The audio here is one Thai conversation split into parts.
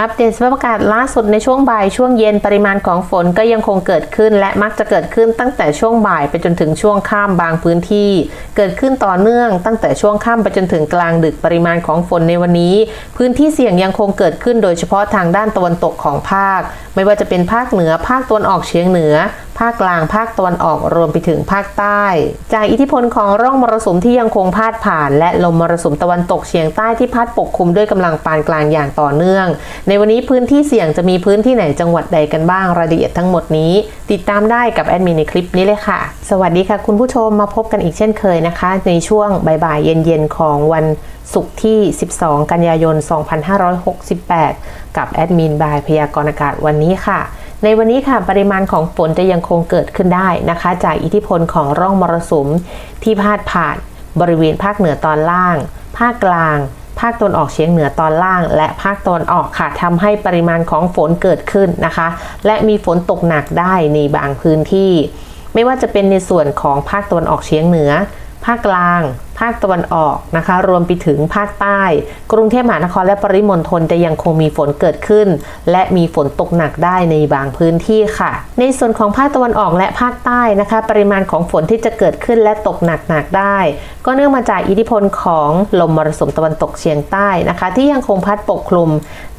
อัปเดตสภาพอากาศล่าสุดในช่วงบ่ายช่วงเย็นปริมาณของฝนก็ยังคงเกิดขึ้น และมักจะเกิดขึ้นตั้งแต่ช่วงบ่ายไปจนถึงช่วงค่ำบางพื้นที่ เกิดขึ้นต่อเนื่องตั้งแต่ช่วงค่ำไปจนถึงกลางดึกปริมาณของฝนในวันนี้ พื้นที่เสี่ยงยังคงเกิดขึ้นโดยเฉพาะทางด้านตะวันตกของภาค ไม่ว่าจะเป็นภาคเหนือภาคตะวันออกเฉียงเหนือ ภาคกลาง ภาคตะวันออกรวมไปถึงภาคใต้ จากอิทธิพลของร่องมรสุมที่ยังคงพาดผ่าน และลมมรสุมตะวันตกเฉียงใต้ที่พัดปกคลุมด้วยกำลังปานกลางอย่างต่อเนื่อง ในวันนี้พื้นที่เสี่ยงจะมีพื้นที่ไหนจังหวัดใดกันบ้างรายละเอียดทั้งหมดนี้ ติดตามได้กับแอดมินในคลิปนี้เลยค่ะ สวัสดีค่ะ คุณผู้ชมมาพบกันอีกเช่นเคยนะคะ ในช่วงบ่ายๆเย็นๆของวัน ศุกร์ที่ 12 กันยายน 2568 กับแอดมินบายพยากรณ์อากาศวันนี้ค่ะ ในวันนี้ค่ะปริมาณของฝนจะยังคงเกิดขึ้นได้นะคะ จากอิทธิพลของร่องมรสุมที่พาดผ่านบริเวณภาคเหนือตอนล่าง ภาคกลาง ภาคตะวันออกเฉียงเหนือตอนล่าง และภาคตะวันออกค่ะทำให้ปริมาณของฝนเกิดขึ้นนะคะ และมีฝนตกหนักได้ในบางพื้นที่ ไม่ว่าจะเป็นในส่วนของภาคตะวันออกเฉียงเหนือ ภาคกลาง ภาคตะวันออกนะคะ รวมไปถึงภาคใต้ กรุงเทพมหานครและปริมณฑลจะยังคงมีฝนเกิดขึ้น และมีฝนตกหนักได้ในบางพื้นที่ค่ะ ในส่วนของภาคตะวันออกและภาคใต้นะคะ ปริมาณของฝนที่จะเกิดขึ้นและตกหนักๆได้ ก็เนื่องมาจากอิทธิพลของลมมรสุมตะวันตกเฉียงใต้นะคะ ที่ยังคงพัดปกคลุม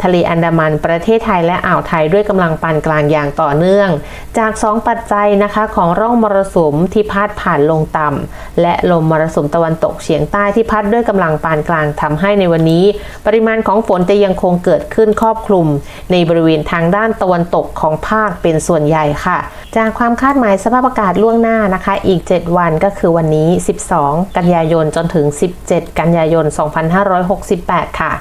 ทะเลอันดามันประเทศไทยและอ่าวไทยด้วยกำลังปานกลางอย่างต่อเนื่อง จาก 2 ปัจจัยนะคะของร่องมรสุมที่พัดผ่านลงต่ำและลมมรสุมตะวันตกเฉียงใต้ที่พัดด้วยกำลังปานกลางทำให้ในวันนี้ ปริมาณของฝนจะยังคงเกิดขึ้นครอบคลุม ในบริเวณทางด้านตะวันตกของภาคเป็นส่วนใหญ่ค่ะ จากความคาดหมายสภาพอากาศล่วงหน้านะคะ อีก 7 วันก็คือวันนี้ 12 กันยายนจนถึง 17 กันยายน 2568 ค่ะ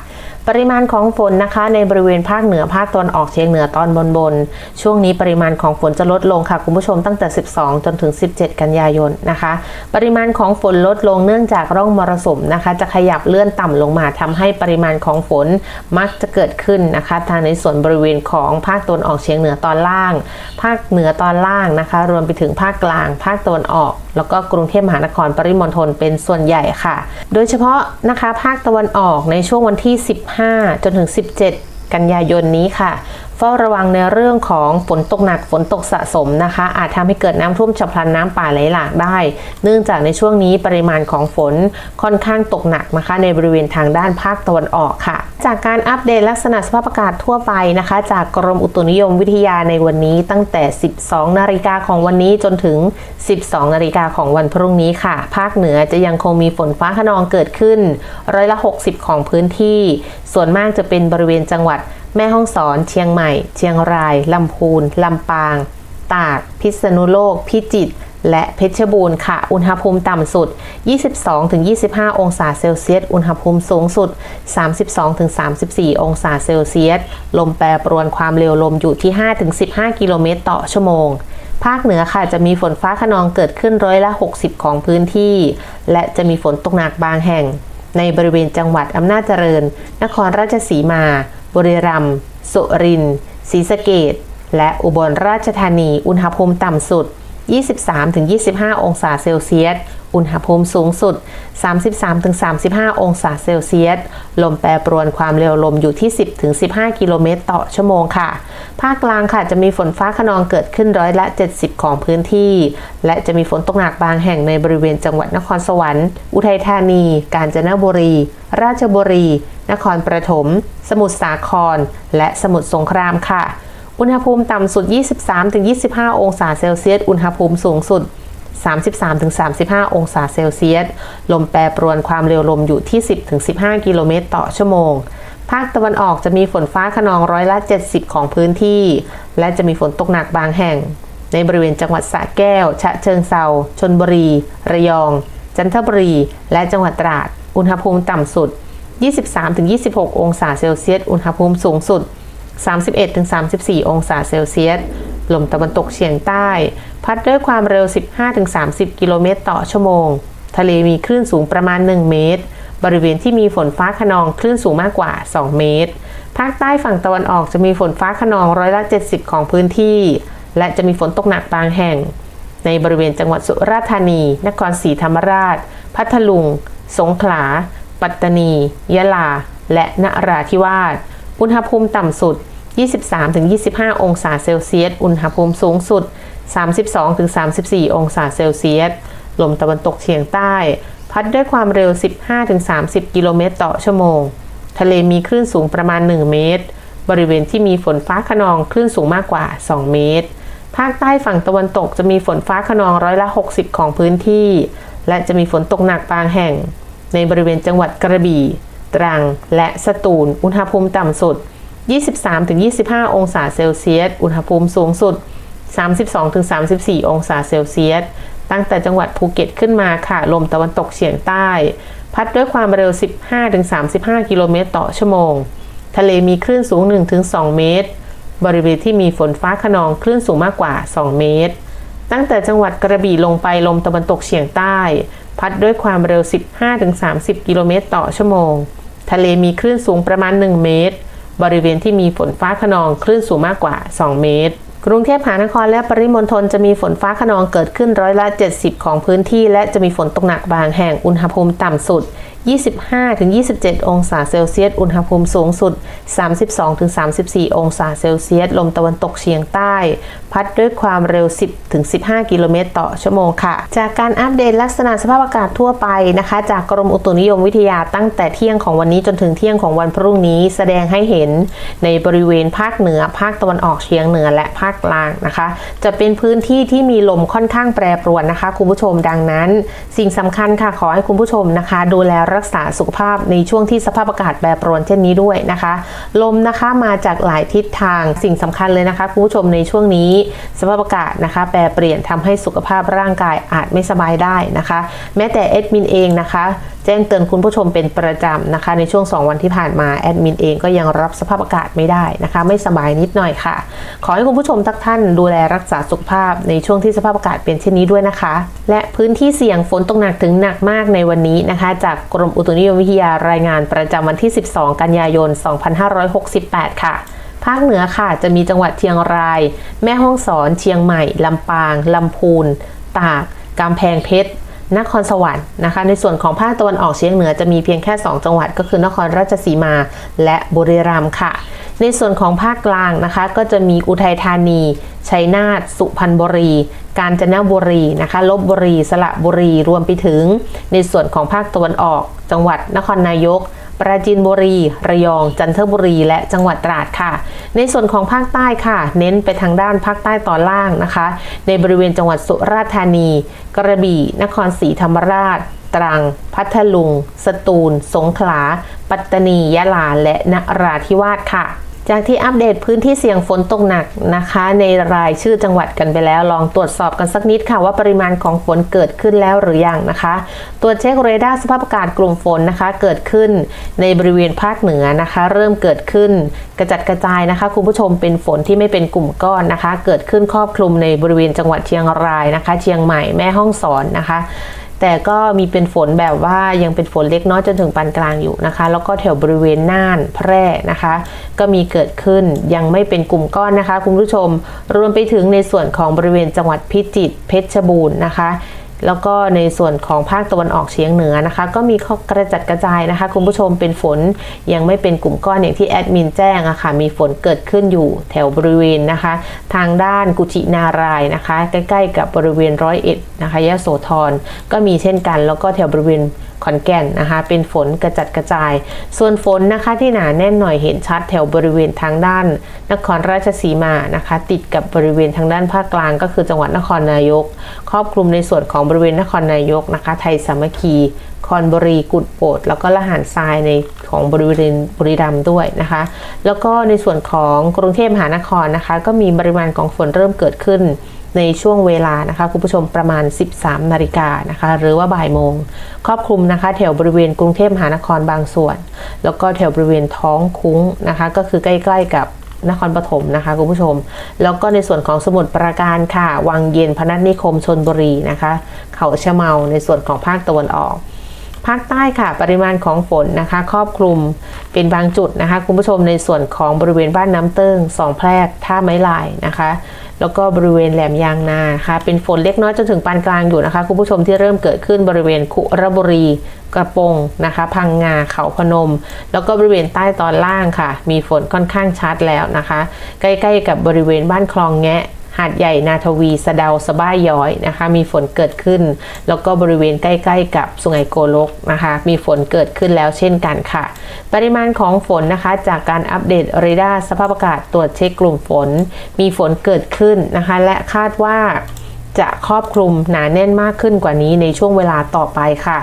ปริมาณของฝนนะคะ ในบริเวณภาคเหนือภาคตะวันออกเฉียงเหนือตอนบนบน ช่วงนี้ปริมาณของฝนจะลดลงค่ะคุณผู้ชมตั้งแต่ 12 จนถึง 17 กันยายนนะคะ ปริมาณของฝนลดลงเนื่องจากร่องมรสุมนะคะ จะขยับเลื่อนต่ำลงมาทำให้ปริมาณของฝนมักจะเกิดขึ้นนะคะทางในส่วนบริเวณของภาคตะวันออกเฉียงเหนือตอนล่าง ภาคเหนือตอนล่างนะคะ รวมไปถึงภาคกลาง ภาคตะวันออก แล้วก็กรุงเทพมหานครปริมณฑลเป็นส่วนใหญ่ค่ะ โดยเฉพาะนะคะภาคตะวันออกในช่วงวันที่ 15จนถึง 17 กันยายนนี้ค่ะ เฝ้าระวังในเรื่องของฝนตกหนักฝนตกสะสมนะคะ อาจทำให้เกิดน้ำท่วมฉับพลันน้ำป่าไหลหลากได้ เนื่องจากในช่วงนี้ปริมาณของฝนค่อนข้างตกหนักนะคะ ในบริเวณทางด้านภาคตะวันออกค่ะ จากการอัปเดตลักษณะสภาพอากาศทั่วไปนะคะ จากกรมอุตุนิยมวิทยาในวันนี้ตั้งแต่ 12 นาฬิกาของวันนี้จนถึง 12 นาฬิกาของวันพรุ่งนี้ค่ะ ภาคเหนือจะยังคงมีฝนฟ้าขนองเกิดขึ้นร้อยละ 60 ของพื้นที่ ส่วนมากจะเป็นบริเวณจังหวัด แม่ฮ่องสอน เชียงใหม่ เชียงราย ลำพูน ลำปาง ตาก พิษณุโลก พิจิตร และเพชรบูรณ์ค่ะ อุณหภูมิต่ำสุด 22-25 องศาเซลเซียส อุณหภูมิสูงสุด 32-34 องศาเซลเซียส ลมแปรปรวนความเร็วลมอยู่ที่ 5-15 กิโลเมตรต่อชั่วโมงภาคเหนือค่ะจะมีฝนฟ้าขนองเกิดขึ้นร้อยละ 60 ของพื้นที่ และจะมีฝนตกหนักบางแห่ง ในบริเวณจังหวัดอำนาจเจริญ นครราชสีมาบุรีรัมย์สุรินทร์ศรีสะเกดและอุบลราชธานี อุณหภูมิต่ำสุด 23-25 องศาเซลเซียส อุณหภูมิสูงสุด 33-35 องศาเซลเซียส ลมแปรปรวนความเร็วลมอยู่ที่ 10-15 กิโลเมตรต่อชั่วโมงค่ะ ภาคกลางค่ะจะมีฝนฟ้าขนองเกิดขึ้นร้อยละ 70 ของพื้นที่ และจะมีฝนตกหนักบางแห่งในบริเวณจังหวัดนครสวรรค์ อุทัยธานี กาญจนบุรี ราชบุรี นครปฐม สมุทรสาคร และสมุทรสงครามค่ะ อุณหภูมิต่ำสุด 23-25 องศาเซลเซียส อุณหภูมิสูงสุด 33-35 องศาเซลเซียส ลมแปรปรวนความเร็วลมอยู่ที่ 10-15 กิโลเมตรต่อชั่วโมง ภาคตะวันออกจะมีฝนฟ้าขนองร้อยละ 70 ของพื้นที่ และจะมีฝนตกหนักบางแห่ง ในบริเวณจังหวัดสระแก้ว ฉะเชิงเซาชนบุรี ระยอง จันทบุรี และจังหวัดตราด อุณหภูมิต่ำสุด 23-26 องศาเซลเซียส อุณหภูมิสูงสุด 31-34 องศาเซลเซียส ลมตะวันตกเฉียงใต้ พัดด้วยความเร็ว 15-30 กิโลเมตรต่อชั่วโมง ทะเลมีคลื่นสูงประมาณ 1 เมตร บริเวณที่มีฝนฟ้าขนองคลื่นสูงมากกว่า 2 เมตร ภาคใต้ฝั่งตะวันออกจะมีฝนฟ้าขนองร้อยละ 70 ของพื้นที่ และจะมีฝนตกหนักบางแห่ง ในบริเวณจังหวัดสุราษฎร์ธานี นครศรีธรรมราช พัทลุง สงขลา ปัตตานี ยะลา และนราธิวาส อุณหภูมิต่ำสุด 23-25 องศาเซลเซียส อุณหภูมิสูงสุด 32-34 องศาเซลเซียส ลมตะวันตกเฉียงใต้ พัดด้วยความเร็ว 15-30 กิโลเมตรต่อชั่วโมง ทะเลมีคลื่นสูงประมาณ 1 เมตร บริเวณที่มีฝนฟ้าขนองคลื่นสูงมากกว่า 2 เมตร ภาคใต้ฝั่งตะวันตกจะมีฝนฟ้าขนองร้อยละ 60 ของพื้นที่ และจะมีฝนตกหนักบางแห่ง ในบริเวณจังหวัดกระบี่ ตรัง และสตูล อุณหภูมิต่ำสุด 23-25 องศาเซลเซียส อุณหภูมิสูงสุด 32-34 องศาเซลเซียส ตั้งแต่จังหวัดภูเก็ตขึ้นมาค่ะ ลมตะวันตกเฉียงใต้ พัดด้วยความเร็ว 15-35 กิโลเมตรต่อชั่วโมง ทะเลมีคลื่นสูง 1-2 เมตร บริเวณที่มีฝนฟ้าขนองคลื่นสูงมากกว่า 2 เมตร ตั้งแต่จังหวัดกระบี่ลงไปลมตะวันตกเฉียงใต้ พัดด้วยความเร็ว 15-30 กิโลเมตรต่อชั่วโมง ทะเลมีคลื่นสูงประมาณ 1 เมตร บริเวณที่มีฝนฟ้าขนองคลื่นสูงมากกว่า 2 เมตร กรุงเทพมหานครและปริมณฑลจะมีฝนฟ้าขนองเกิดขึ้นร้อยละ 70 ของพื้นที่ และจะมีฝนตกหนักบางแห่ง อุณหภูมิต่ำสุด 25-27 องศาเซลเซียส อุณหภูมิสูงสุด 32-34 องศาเซลเซียส ลมตะวันตกเฉียงใต้ พัดด้วยความเร็ว 10-15 กิโลเมตรต่อชั่วโมงค่ะ จากการอัปเดตลักษณะสภาพอากาศทั่วไปนะคะ จากกรมอุตุนิยมวิทยาตั้งแต่เที่ยงของวันนี้จนถึงเที่ยงของวันพรุ่งนี้ แสดงให้เห็นในบริเวณภาคเหนือ ภาคตะวันออกเฉียงเหนือและภาคกลางนะคะ จะเป็นพื้นที่ที่มีลมค่อนข้างแปรปรวนนะคะ คุณผู้ชมดังนั้น สิ่งสำคัญค่ะขอให้คุณผู้ชมนะคะ ดูแลรักษาสุขภาพในช่วงที่สภาพอากาศแปรปรวนเช่นนี้ด้วยนะคะ ลมนะคะมาจากหลายทิศทางสิ่งสำคัญเลยนะคะคุณผู้ชมในช่วงนี้สภาพอากาศนะคะ แปรเปลี่ยนทำให้สุขภาพร่างกายอาจไม่สบายได้นะคะ แม้แต่แอดมินเองนะคะ แจ้งเตือนคุณผู้ชมเป็นประจำนะคะ ในช่วง 2 วันที่ผ่านมาแอดมินเองก็ยังรับสภาพอากาศไม่ได้นะคะ ไม่สบายนิดหน่อยค่ะ ขอให้คุณผู้ชมทุกท่านดูแลรักษาสุขภาพในช่วงที่สภาพอากาศเป็นเช่นนี้ด้วยนะคะ และพื้นที่เสี่ยงฝนตกหนักถึงหนักมากในวันนี้นะคะ จากกรมอุตุนิยมวิทยารายงานประจำวันที่ 12 กันยายน 2568 ค่ะ ภาคเหนือค่ะจะมีจังหวัดเชียงราย แม่ฮ่องสอน เชียงใหม่ ลำปาง ลำพูน ตาก กำแพงเพชร นครสวรรค์นะคะ ในส่วนของภาคตะวันออกเฉียงเหนือจะมีเพียงแค่ 2 จังหวัดก็คือนครราชสีมา และบุรีรัมย์ค่ะ ในส่วนของภาคกลางนะคะ ก็จะมีอุทัยธานี ชัยนาท สุพรรณบุรี กาญจนบุรีนะคะลบบุรี สระบุรี รวมไปถึง ในส่วนของภาคตะวันออก จังหวัดนครนายก ปราจีนบุรี ระยอง จันทบุรี และจังหวัดตราดค่ะ ในส่วนของภาคใต้ค่ะ เน้นไปทางด้านภาคใต้ตอนล่างนะคะ ในบริเวณจังหวัดสุราษฎร์ธานี กระบี่ นครศรีธรรมราช ตรัง พัทลุง สตูล สงขลา ปัตตานี ยะลา และนราธิวาสค่ะ จากที่อัปเดตพื้นที่เสี่ยงฝนตกหนักนะคะ ในรายชื่อจังหวัดกันไปแล้ว ลองตรวจสอบกันสักนิดค่ะว่าปริมาณของฝนเกิดขึ้นแล้วหรือยังนะคะตรวจเช็คเรดาร์สภาพอากาศกลุ่มฝนนะคะ เกิดขึ้นในบริเวณภาคเหนือนะคะ เริ่มเกิดขึ้นกระจัดกระจายนะคะ คุณผู้ชมเป็นฝนที่ไม่เป็นกลุ่มก้อนนะคะ เกิดขึ้นครอบคลุมในบริเวณจังหวัดเชียงรายนะคะ เชียงใหม่แม่ฮ่องสอนนะคะ แต่ก็มีเป็นฝนแบบว่ายังเป็นฝนเล็กน้อยจนถึงปานกลางอยู่นะคะ แล้วก็แถวบริเวณน่านแพร่นะคะ ก็มีเกิดขึ้นยังไม่เป็นกลุ่มก้อนนะคะ คุณผู้ชม รวมไปถึงในส่วนของบริเวณจังหวัดพิจิตรเพชรบูรณ์นะคะ แล้วก็ในส่วนของภาคตะวันออกเฉียงเหนือนะคะ ก็มีข้อกระจัดกระจายนะคะ คุณผู้ชมเป็นฝนยังไม่เป็นกลุ่มก้อนอย่างที่แอดมินแจ้งอะค่ะมีฝนเกิดขึ้นอยู่แถวบริเวณนะคะ ทางด้านกุชินารายนะคะ ใกล้ ๆ กับบริเวณร้อยเอ็ดนะคะยะโสธรก็มีเช่นกัน แล้วก็แถวบริเวณ ขอนแก่นนะคะ เป็นฝนกระจัดกระจาย ส่วนฝนนะคะที่หนาแน่นหน่อยเห็นชัดแถวบริเวณทางด้าน นครราชสีมานะคะ ติดกับบริเวณทางด้านภาคกลาง ก็คือจังหวัดนครนายก ครอบคลุมในส่วนของบริเวณนครนายกนะคะ ไทยสามัคคีคอนบุรีกุดโบดแล้วก็ละหารทรายในของบริเวณบุรีรัมย์ด้วยนะคะ แล้วก็ในส่วนของกรุงเทพมหานครนะคะ ก็มีปริมาณของฝนเริ่มเกิดขึ้น ในช่วงเวลานะคะคุณผู้ชมประมาณ 13 นาฬิกานะคะหรือว่าบ่ายโมง ครอบคลุมนะคะแถวบริเวณกรุงเทพมหานครบางส่วน แล้วก็แถวบริเวณท้องคุ้งนะคะก็คือใกล้ๆกับนครปฐมนะคะคุณผู้ชม แล้วก็ในส่วนของสมุทรปราการค่ะวังเย็นพนัสนิคมชนบุรีนะคะ เขาชะเมาในส่วนของภาคตะวันออก ภาคใต้ค่ะ ปริมาณของฝนนะคะ ครอบคลุมเป็นบางจุดนะคะ คุณผู้ชมในส่วนของบริเวณบ้านน้ำเติ้งสองแพรกท่าไม้ลายนะคะ แล้วก็บริเวณแหลมยางนานะคะเป็นฝนเล็กน้อยจนถึงปานกลางอยู่นะคะคุณผู้ชมที่เริ่มเกิดขึ้นบริเวณคุระบุรีกระปงนะคะ พังงาเขาพนม แล้วก็บริเวณใต้ตอนล่างค่ะ มีฝนค่อนข้างชัดแล้วนะคะ ใกล้ๆกับบริเวณบ้านคลองแงะ หาดใหญ่นาทวีสะเดาสะบ้ายย้อยนะคะ มีฝนเกิดขึ้น แล้วก็บริเวณใกล้ ๆ กับสุไหงโกลกนะคะ มีฝนเกิดขึ้นแล้วเช่นกันค่ะ ปริมาณของฝนนะคะ จากการอัปเดตเรดาร์สภาพอากาศตรวจเช็คกลุ่มฝน มีฝนเกิดขึ้นนะคะ และคาดว่าจะครอบคลุมหนาแน่นมากขึ้นกว่านี้ในช่วงเวลาต่อไปค่ะ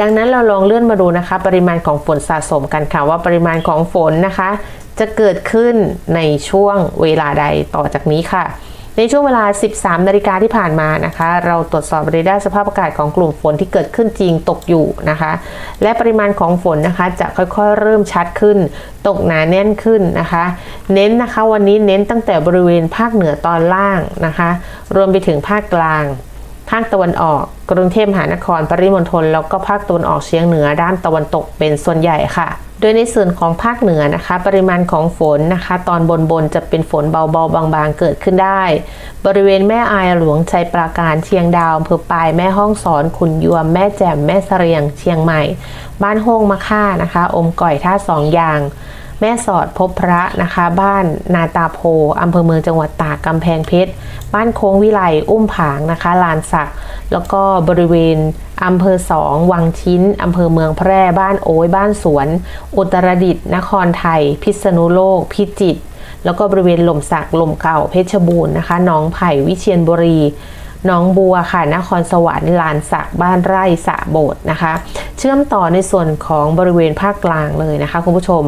ดังนั้นเราลองเลื่อนมาดูนะคะ ปริมาณของฝนสะสมกันค่ะว่าปริมาณของฝนนะคะ จะเกิดขึ้นในช่วงเวลาใดต่อจากนี้ค่ะ ในช่วงเวลา 13 นาฬิกาที่ผ่านมานะคะ เราตรวจสอบเรดาร์สภาพอากาศของกลุ่มฝนที่เกิดขึ้นจริงตกอยู่นะคะ และปริมาณของฝนนะคะจะค่อยๆ เริ่มชัดขึ้น ตกหนาแน่นขึ้นนะคะ เน้นนะคะวันนี้เน้นตั้งแต่บริเวณภาคเหนือตอนล่างนะคะ รวมไปถึงภาคกลาง ภาคตะวันออก กรุงเทพมหานคร ปริมณฑลแล้วก็ภาคตะวันออกเฉียงเหนือด้านตะวันตกเป็นส่วนใหญ่ค่ะ โดยในส่วนของภาคเหนือนะคะ ปริมาณของฝนนะคะ ตอนบนบนๆจะเป็นฝนเบาๆบางๆ เกิดขึ้นได้ บริเวณแม่อายหลวงชัยปราการเชียงดาวอำเภอปายแม่ห้องสอนขุนยวม แม่แจ่มแม่เสรียง เชียงใหม่ บ้านโฮงมะค่านะคะ อมก่อยท่าสองยาง แม่สอดพบพระนะคะ บ้านนาตาโพอำเภอเมืองจังหวัดตากกำแพงเพชร บ้านโค้งวิไลอุ้มผางนะคะ ลานสัก แล้วก็บริเวณอำเภอสองวังชิ้นอำเภอเมืองแพร่บ้านโอ้ยบ้านสวน อุตรดิตถ์นครไทย พิษณุโลก พิจิตรแล้วก็บริเวณหล่มสักหล่มเก่าเพชรบูรณ์นะคะหนองไผ่วิเชียรบุรี น้องบัวค่ะ นครสวรรค์ลานสักบ้านไร่สระโบดนะคะ เชื่อมต่อในส่วนของบริเวณภาคกลางเลยนะคะคุณผู้ชม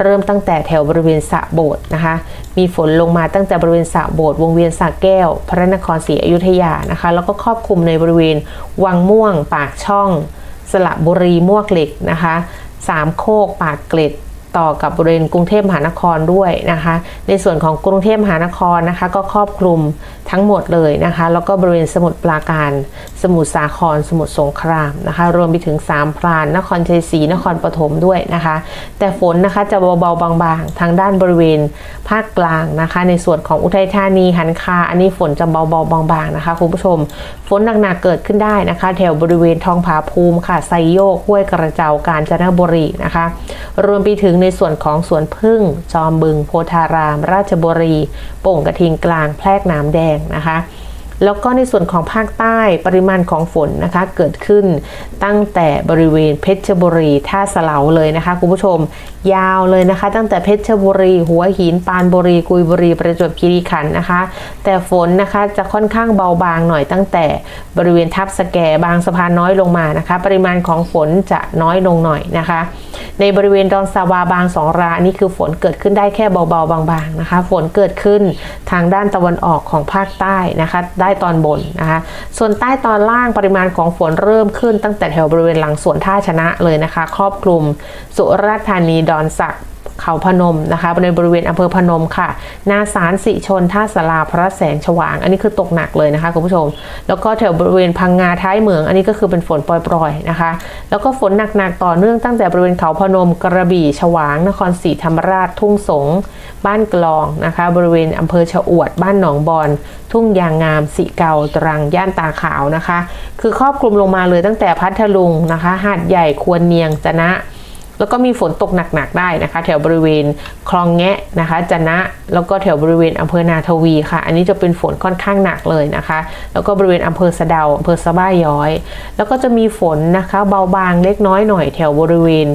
เริ่มตั้งแต่แถวบริเวณสระโบดนะคะ มีฝนลงมาตั้งแต่บริเวณสระโบดวงเวียนสระแก้ว พระนครศรีอยุธยานะคะ แล้วก็ครอบคลุมในบริเวณวังม่วง ปากช่อง สระบุรีมวกเหล็กนะคะสามโคกปากเกร็ด ต่อกับบริเวณกรุงเทพมหานครด้วยนะคะ ในส่วนของกรุงเทพมหานครนะคะ ก็ครอบคลุมทั้งหมดเลยนะคะ แล้วก็บริเวณสมุทรปราการ สมุทรสาคร สมุทรสงครามนะคะ รวมไปถึงสามพราน นครชัยศรีนครปฐมด้วยนะคะ แต่ฝนนะคะจะเบาๆบางๆ ทางด้านบริเวณภาคกลางนะคะ ในส่วนของอุทัยธานีหันคา อันนี้ฝนจะเบาๆบางๆนะคะคุณผู้ชม ฝนหนักๆเกิดขึ้นได้นะคะ แถวบริเวณทองผาภูมิค่ะไซโยกห้วยกระเจ้ากาญจนบุรีนะคะ รวมไปถึงในส่วนของสวนพึ่ง จอมบึง โพธาราม ราชบุรี โป่งกระทิงกลาง แพรกน้ำแดงนะคะ แล้วก็ในส่วนของภาคใต้ปริมาณของฝนนะคะเกิดขึ้นตั้งแต่บริเวณเพชรบุรีท่าสเลาเลยนะคะคุณผู้ชมยาวเลยนะคะ ตั้งแต่เพชรบุรี หัวหินปานบุรี กุยบุรี ประจวบคีรีขันธ์นะคะ แต่ฝนนะคะจะค่อนข้างเบาบางหน่อยตั้งแต่บริเวณทับสแกบางสะพานน้อยลงมานะคะ ปริมาณของฝนจะน้อยลงหน่อยนะคะ ในบริเวณดอนสาวาบางสองราอันนี้คือฝนเกิดขึ้นได้แค่เบาๆบางๆนะคะ ฝนเกิดขึ้นทางด้านตะวันออกของภาคใต้นะคะ ได้ตอนบนนะคะ ส่วนใต้ตอนล่างปริมาณของฝนเริ่มขึ้นตั้งแต่แถวบริเวณหลังสวนท่าชนะเลยนะคะ ครอบคลุมสุราษฎร์ธานีดอนสักเขาพนมนะคะในบริเวณอำเภอพนมค่ะ นาสารสิชนท่าสลาพระแสงฉวาง อันนี้คือตกหนักเลยนะคะคุณผู้ชม แล้วก็แถวบริเวณพังงาท้ายเหมือง อันนี้ก็คือเป็นฝนปล่อยๆนะคะ แล้วก็ฝนหนักๆต่อเนื่องตั้งแต่บริเวณเขาพนม กระบี่ฉวาง นครศรีธรรมราช ทุ่งสง บ้านกลองนะคะ บริเวณอำเภอชะอวด บ้านหนองบอนทุ่งยางงามสิเกาตรังย่านตาขาวนะคะ คือครอบคลุมลงมาเลยตั้งแต่พัทลุงนะคะ หาดใหญ่ควรเนียงจะนะ แล้วก็มีฝนตกหนักๆได้นะคะ แถวบริเวณคลองแงะนะคะ จะนะแล้วก็แถวบริเวณอำเภอนาทวีค่ะ อันนี้จะเป็นฝนค่อนข้างหนักเลยนะคะ แล้วก็บริเวณอำเภอสะเดาอำเภอสะบ้าย้อย แล้วก็จะมีฝนนะคะ เบาบางเล็กน้อยหน่อยแถวบริเวณ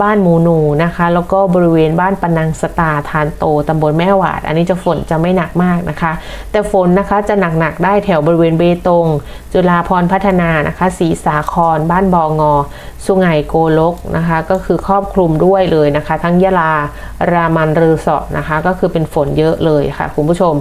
บ้านหมูหนูนะคะ แล้วก็บริเวณบ้านปนังสตาทานโตตำบลแม่หวาด อันนี้จะฝนจะไม่หนักมากนะคะ แต่ฝนนะคะจะหนักๆได้แถวบริเวณเบตง จุฬาพรพัฒนานะคะศรีสาคร บ้านบองอ สุไหงโกลกนะคะ ก็คือครอบคลุมด้วยเลยนะคะ ทั้งยะลารามันรือสาะนะคะ ก็คือเป็นฝนเยอะเลยค่ะคุณผู้ชม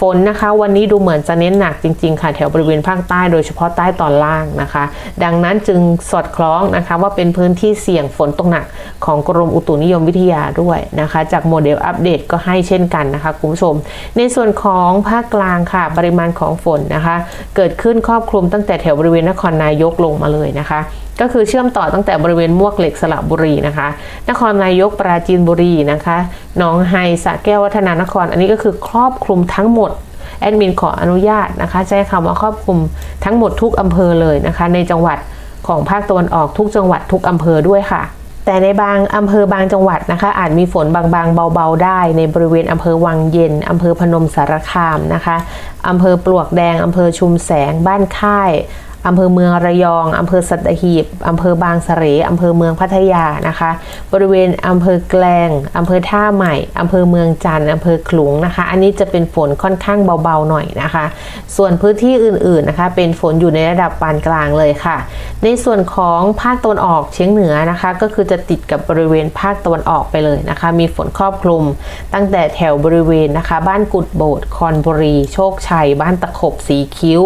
ฝนนะคะ วันนี้ดูเหมือนจะเน้นหนักจริงๆค่ะแถวบริเวณภาคใต้โดยเฉพาะใต้ตอนล่างนะคะ ดังนั้นจึงสอดคล้องนะคะว่าเป็นพื้นที่เสี่ยงฝนตกหนักของกรมอุตุนิยมวิทยาด้วยนะคะ จากโมเดลอัปเดตก็ให้เช่นกันนะคะคุณผู้ชม ในส่วนของภาคกลางค่ะ ปริมาณของฝนนะคะ เกิดขึ้นครอบคลุมตั้งแต่แถวบริเวณนครนายกลงมาเลยนะคะก็คือเชื่อมต่อตั้งแต่บริเวณมวกเหล็กสระบุรีนะคะ นครนายกปราจีนบุรีนะคะหนองไฮสระแก้ววัฒนานคร อันนี้ก็คือครอบคลุมทั้งหมดแอดมินขออนุญาตนะคะใช้คำว่าครอบคลุมทั้งหมดทุกอำเภอเลยนะคะ ในจังหวัดของภาคตะวันออกทุกจังหวัดทุกอำเภอด้วยค่ะ แต่ในบางอำเภอบางจังหวัดนะคะ อาจมีฝนบางๆ เบาๆ ได้ในบริเวณอำเภอวังเย็นอำเภอพนมสารคามนะคะอำเภอปลวกแดงอำเภอชุมแสงบ้านค่าย อำเภอเมืองระยองอำเภอสัตหีบอำเภอบางสะเสรอำเภอเมืองพัทยานะคะ บริเวณอำเภอแกลงอำเภอท่าใหม่อำเภอเมืองจันทร์อำเภอขลุงนะคะ อันนี้จะเป็นฝนค่อนข้างเบาๆหน่อยนะคะ ส่วนพื้นที่อื่นๆนะคะ เป็นฝนอยู่ในระดับปานกลางเลยค่ะ ในส่วนของภาคตะวันออกเฉียงเหนือนะคะ ก็คือจะติดกับบริเวณภาคตะวันออกไปเลยนะคะ มีฝนครอบคลุม ตั้งแต่แถวบริเวณนะคะ บ้านกุดโบดคอนบุรี โชคชัย บ้านตะขบสีคิ้ว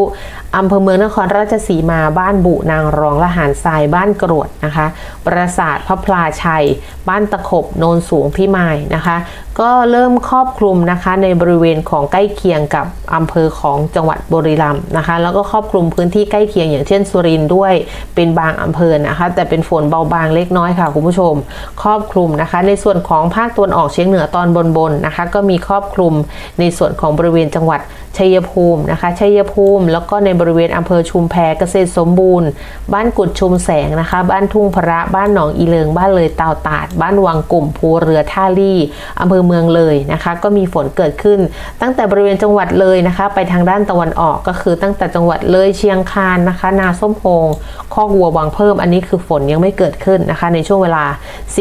อำเภอเมืองนครราชสีมาบ้านบุนางรองละหารทรายบ้านกรวดนะคะ ปราสาทพระพลาชัย บ้านตะขบโนนสูงพิมายนะคะ ก็เริ่มครอบคลุมนะคะในบริเวณของใกล้เคียงกับอำเภอของจังหวัดบุรีรัมย์นะคะ แล้วก็ครอบคลุมพื้นที่ใกล้เคียงอย่างเช่นสุรินทร์ด้วยเป็นบางอำเภอนะคะ แต่เป็นฝนเบาบางเล็กน้อยค่ะคุณผู้ชม ครอบคลุมนะคะ ในส่วนของภาคตะวันออกเฉียงเหนือตอนบนๆนะคะ ก็มีครอบคลุมในส่วนของบริเวณจังหวัดชัยภูมินะคะชัยภูมิ แล้วก็ในบริเวณอำเภอชุมแพเกษตรสมบูรณ์ บ้านกุดชุมแสงนะคะ บ้านทุ่งพระ บ้านหนองอีเลิง บ้านเลยเตาตาด บ้านวังกลุ่มภูเรือท่าลี่อำเภอเมืองเลยนะคะ ก็มีฝนเกิดขึ้น ตั้งแต่บริเวณจังหวัดเลยนะคะ ไปทางด้านตะวันออกก็คือตั้งแต่จังหวัดเลยเชียงคานนะคะ นาส้มโฮงคอกวัววังเพิ่ม อันนี้คือฝนยังไม่เกิดขึ้นนะคะ ในช่วงเวลา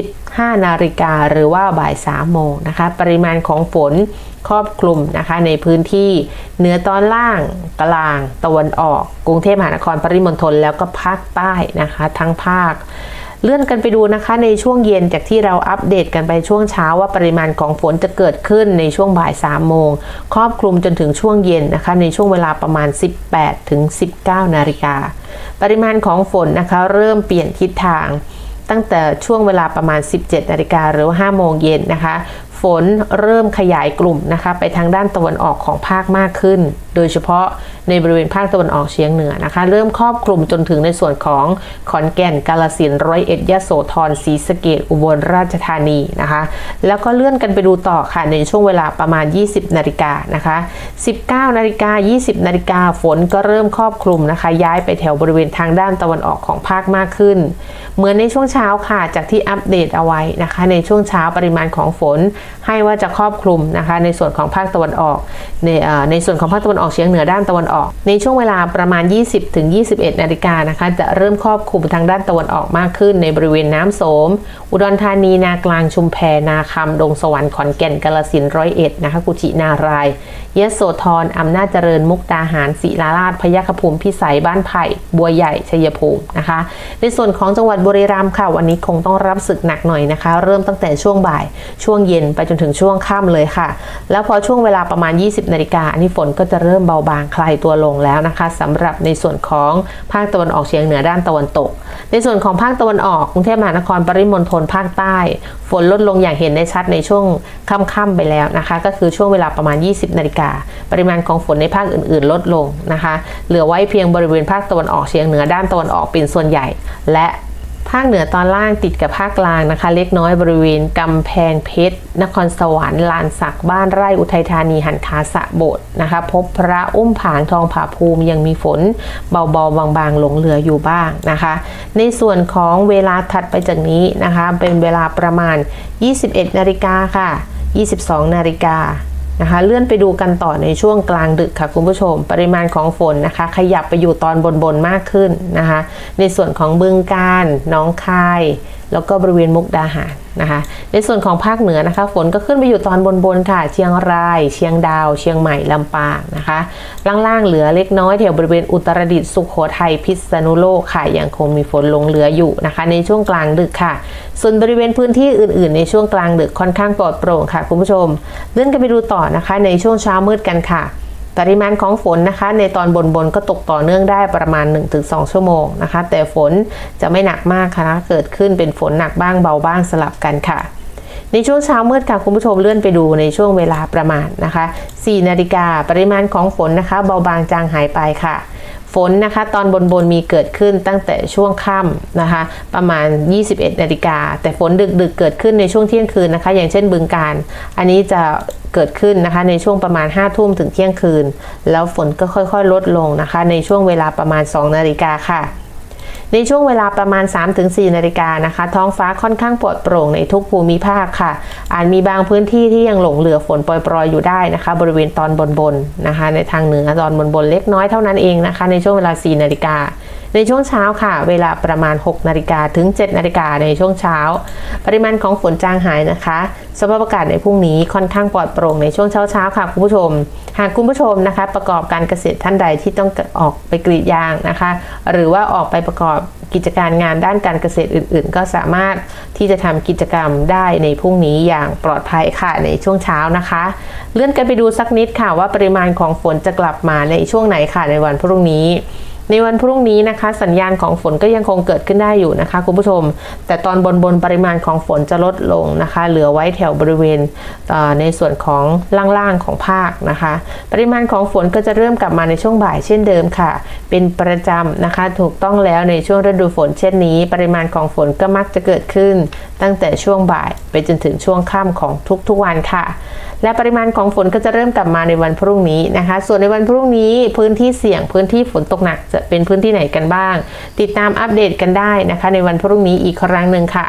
15 นาฬิกาหรือว่าบ่าย 3 โมงนะคะ ปริมาณของฝนครอบคลุมนะคะในพื้นที่เหนือตอนล่างกลางตะวันออก กรุงเทพมหานครปริมณฑลแล้วก็ภาคใต้นะคะทั้งภาค เลื่อนกันไปดูนะคะในช่วงเย็นจากที่เราอัปเดตกันไปช่วงเช้าว่าปริมาณของฝนจะเกิดขึ้นในช่วงบ่าย3โมงครอบคลุมจนถึงช่วงเย็นนะคะในช่วงเวลาประมาณ 18ถึง19 นาฬิกาปริมาณของฝนนะคะเริ่มเปลี่ยนทิศทางตั้งแต่ช่วงเวลาประมาณ 17 นาฬิกาหรือว่า5โมงเย็นนะคะ ฝนเริ่มขยายกลุ่มนะคะ ไปทางด้านตะวันออกของภาคมากขึ้น โดยเฉพาะ ในบริเวณภาคตะวันออกเฉียงเหนือนะคะ เริ่มครอบคลุมจนถึงในส่วนของขอนแก่นกาฬสินธุ์ร้อยเอ็ดยะโสธรศรีสะเกดอุบลราชธานีนะคะ แล้วก็เลื่อนกันไปดูต่อค่ะในช่วงเวลาประมาณ 20 นาฬิกานะคะ 19 นาฬิกา 20 นาฬิกาฝนก็เริ่มครอบคลุมนะคะ ย้ายไปแถวบริเวณทางด้านตะวันออกของภาคมากขึ้น เหมือนในช่วงเช้าค่ะจากที่อัปเดตเอาไว้นะคะ ในช่วงเช้าปริมาณของฝนให้ว่าจะครอบคลุมนะคะ ในส่วนของภาคตะวันออกในในส่วนของภาคตะวันออกเฉียงเหนือด้านตะวันออกในช่วงเวลาประมาณ 20-21 นาฬิกานะคะ จะเริ่มครอบคลุมทางด้านตะวันออกมากขึ้นในบริเวณน้ำโสม อุดรธานีนากลางชุมแพนาคำดงสวรรค์ขอนแก่นกาลสินร้อยเอ็ดนะคะกุชินาราย ยโสธรอำนาจเจริญมุกดาหารศิลาราชพยัคฆภูมิพิสัยบ้านไผ่บัวใหญ่ชัยภูมินะคะ ในส่วนของจังหวัดบุรีรัมย์ค่ะ วันนี้คงต้องรับศึกหนักหน่อยนะคะ เริ่มตั้งแต่ช่วงบ่ายช่วงเย็นไปจนถึงช่วงค่ำเลยค่ะ แล้วพอช่วงเวลาประมาณ 20นาฬิกาอันนี้ฝนก็จะเริ่มเบาบางคลายตัวลงแล้วนะคะสำหรับในส่วนของภาคตะวันออกเฉียงเหนือด้านตะวันตก ในส่วนของภาคตะวันออกกรุงเทพมหานครปริมณฑลภาคใต้ ฝนลดลงอย่างเห็นได้ชัดในช่วงค่ำๆไปแล้วนะคะ ก็คือช่วงเวลาประมาณ 20นาฬิกาปริมาณของฝนในภาคอื่นๆ ลดลงนะคะ เหลือไว้เพียงบริเวณภาคตะวันออกเฉียงเหนือด้านตะวันออกเป็นส่วนใหญ่ และภาคเหนือตอนล่างติดกับภาคกลางนะคะ เล็กน้อยบริเวณกำแพงเพชร นครสวรรค์ลานสักบ้านไร่อุทัยธานีหันคาสะโบดนะคะ พบพระอุ้มผางทองผาภูมิยังมีฝนเบาๆ บางๆ หลงเหลืออยู่บ้างนะคะ ในส่วนของเวลาถัดไปจากนี้นะคะ เป็นเวลาประมาณ 21 นาฬิกาค่ะ 22 นาฬิกา นะคะ เลื่อนไปดูกันต่อในช่วงกลางดึกค่ะคุณผู้ชม ปริมาณของฝนนะคะ ขยับไปอยู่ตอนบนๆมากขึ้นนะคะ ในส่วนของบึงการน้องคายแล้วก็บริเวณมุกดาหารนะคะ ในส่วนของภาคเหนือนะคะ ฝนก็ขึ้นไปอยู่ตอนบนๆค่ะ เชียงราย เชียงดาว เชียงใหม่ ลำปางนะคะ ล่างๆเหลือเล็กน้อยแถวบริเวณอุตรดิตถ์สุโขทัยพิษณุโลกค่ะยังคงมีฝนลงเหลืออยู่นะคะ ในช่วงกลางดึกค่ะ ส่วนบริเวณพื้นที่อื่น ๆ ในช่วงกลางดึกค่อนข้างปลอดโปร่งค่ะคุณผู้ชมเลื่อนกันไปดูต่อนะคะ ในช่วงเช้ามืดกันค่ะ ปริมาณของฝนนะคะ ในตอนบนบนๆก็ตกต่อเนื่องได้ประมาณ 1-2 ชั่วโมงนะคะ แต่ฝนจะไม่หนักมากค่ะะเกิดขึ้นเป็นฝนหนักบ้างเบาบ้างสลับกันค่ะ ในช่วงเช้ามืดค่ะคุณผู้ชมเลื่อนไปดูในช่วงเวลาประมาณนะคะ4นาฬิกาปริมาณของฝนนะคะ เบาบางจางหายไปค่ะ ฝนนะคะตอนบนบนมีเกิดขึ้นตั้งแต่ช่วงค่ำนะคะ ประมาณ 21นาฬิกาแต่ฝนดึกๆเเกิดขึ้นในช่วงเที่ยงคืนนะคะ อย่างเช่นบึงการ อันนี้จะเกิดขึ้นนะคะในช่วงประมาณ5้าทุ่มถึงเที่ยงคืน แล้วฝนก็ค่อยๆ ลดลงนะคะ ในช่วงเวลาประมาณ 2 นาฬิกาค่ะ ในช่วงเวลาประมาณ 3-4 นาฬิกานะคะ ท้องฟ้าค่อนข้างปลอดโปร่งในทุกภูมิภาคค่ะ อาจมีบางพื้นที่ที่ยังหลงเหลือฝนโปรยๆอยู่ได้นะคะ บริเวณตอนบนๆนะคะ ในทางเหนือตอนบนๆเล็กน้อยเท่านั้นเองนะคะ ในช่วงเวลา 4 นาฬิกา ในช่วงเช้าค่ะ เวลาประมาณ 6 นาฬิกาถึง 7 นาฬิกาในช่วงเช้า ปริมาณของฝนจางหายนะคะสภาพอากาศในพรุ่งนี้ค่อนข้างปลอดโปร่งในช่วงเช้าเช้าค่ะคุณผู้ชม หากคุณผู้ชมนะคะ ประกอบการเกษตรท่านใดที่ต้องออกไปกรีดยางนะคะ หรือว่าออกไปประกอบกิจการงานด้านการเกษตรอื่น ๆ ก็สามารถที่จะทำกิจกรรมได้ในพรุ่งนี้อย่างปลอดภัยค่ะในช่วงเช้านะคะ เลื่อนกันไปดูสักนิดค่ะว่าปริมาณของฝนจะกลับมาในช่วงไหนค่ะในวันพรุ่งนี้ ในวันพรุ่งนี้นะคะ สัญญาณของฝนก็ยังคงเกิดขึ้นได้อยู่นะคะคุณผู้ชม แต่ตอนบนบนปริมาณของฝนจะลดลงนะคะ เหลือไว้แถวบริเวณในส่วนของล่างๆของภาคนะคะ ปริมาณของฝนก็จะเริ่มกลับมาในช่วงบ่ายเช่นเดิมค่ะ เป็นประจำนะคะถูกต้องแล้วในช่วงฤดูฝนเช่นนี้ ปริมาณของฝนก็มักจะเกิดขึ้น ตั้งแต่ช่วงบ่ายไปจนถึงช่วงค่ำของทุกๆวันค่ะและปริมาณของฝนก็จะเริ่มกลับมาในวันพรุ่งนี้นะคะ ส่วนในวันพรุ่งนี้พื้นที่เสี่ยงพื้นที่ฝนตกหนักจะเป็นพื้นที่ไหนกันบ้าง ติดตามอัปเดตกันได้นะคะ ในวันพรุ่งนี้อีกครั้งหนึ่งค่ะ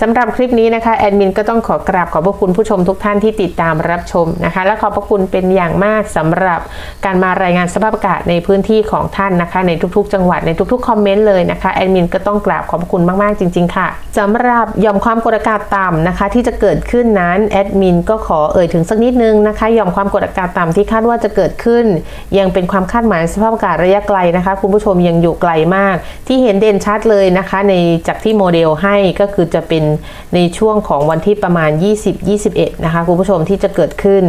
สำหรับคลิปนี้นะคะแอดมินก็ต้องขอกราบขอบพระคุณผู้ชมทุกท่านที่ติดตามรับชมนะคะ และขอบพระคุณเป็นอย่างมากสำหรับการมารายงานสภาพอากาศในพื้นที่ของท่านนะคะ ในทุกๆ จังหวัดในทุกๆคอมเมนต์เลยนะคะแอดมินก็ต้องกราบขอบพระคุณมากๆจริง ๆ ค่ะสำหรับยอมความกดอากาศต่ำนะคะ ที่จะเกิดขึ้นนั้นแอดมินก็ขอเอ่ยถึงสักนิดนึงนะคะยอมความกดอากาศต่ำที่คาดว่าจะเกิดขึ้น ยังเป็นความคาดหมายสภาพอากาศระยะไกลนะคะ คุณผู้ชมยังอยู่ไกลมาก ที่เห็นเด่นชัดเลยนะคะ ในจากที่โมเดลให้ก็คือจะเป็นในช่วงของวันที่ประมาณ 20-21 นะคะคุณผู้ชมที่จะเกิดขึ้น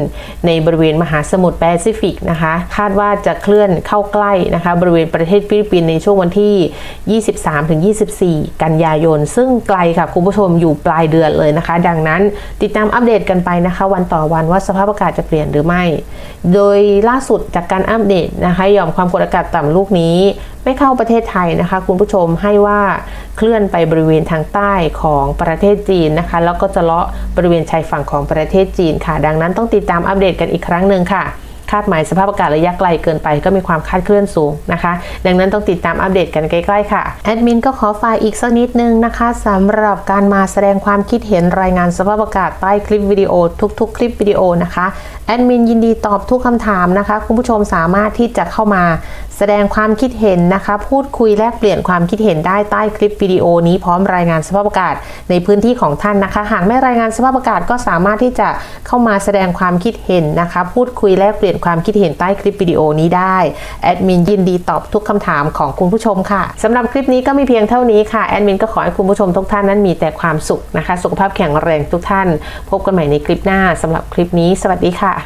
ในบริเวณมหาสมุทรแปซิฟิกนะคะ คาดว่าจะเคลื่อนเข้าใกล้นะคะบริเวณประเทศฟิลิปปินส์ในช่วงวันที่ 23-24 กันยายน ซึ่งไกลค่ะคุณผู้ชมอยู่ปลายเดือนเลยนะคะ ดังนั้นติดตามอัปเดตกันไปนะคะ วันต่อวันว่าสภาพอากาศจะเปลี่ยนหรือไม่ โดยล่าสุดจากการอัปเดตนะคะหย่อมความกดอากาศต่ำลูกนี้ไม่เข้าประเทศไทยนะคะ คุณผู้ชมให้ว่าเคลื่อนไปบริเวณทางใต้ของประเทศจีนนะคะ แล้วก็จะเลาะบริเวณชายฝั่งของประเทศจีนค่ะ ดังนั้นต้องติดตามอัปเดตกันอีกครั้งหนึ่งค่ะ คาดหมายสภาพอากาศระยะไกลเกินไปก็มีความคาดเคลื่อนสูงนะคะ ดังนั้นต้องติดตามอัปเดตกันใกล้ๆค่ะแอดมินก็ขอฝากอีกสักนิดนึงนะคะสำหรับการมาแสดงความคิดเห็นรายงานสภาพอากาศใต้คลิปวิดีโอทุกๆ คลิปวิดีโอนะคะแอดมินยินดีตอบทุกคำถามนะคะ คุณผู้ชมสามารถที่จะเข้ามาแสดงความคิดเห็นนะคะ พูดคุยแลกเปลี่ยนความคิดเห็นได้ใต้คลิปวิดีโอนี้พร้อมรายงานสภาพอากาศในพื้นที่ของท่านนะคะ หากไม่รายงานสภาพอากาศก็สามารถที่จะเข้ามาแสดงความคิดเห็นนะคะ พูดคุยแลกเปลี่ยนความคิดเห็นใต้คลิปวิดีโอนี้ได้แอดมินยินดีตอบทุกคำถามของคุณผู้ชมค่ะสำหรับคลิปนี้ก็มีเพียงเท่านี้ค่ะแอดมินก็ขอให้คุณผู้ชมทุกท่านนั้นมีแต่ความสุขนะคะ สุขภาพแข็งแรงทุกท่าน พบกันใหม่ในคลิปหน้าสำหรับคลิปนี้ สวัสดีค่ะ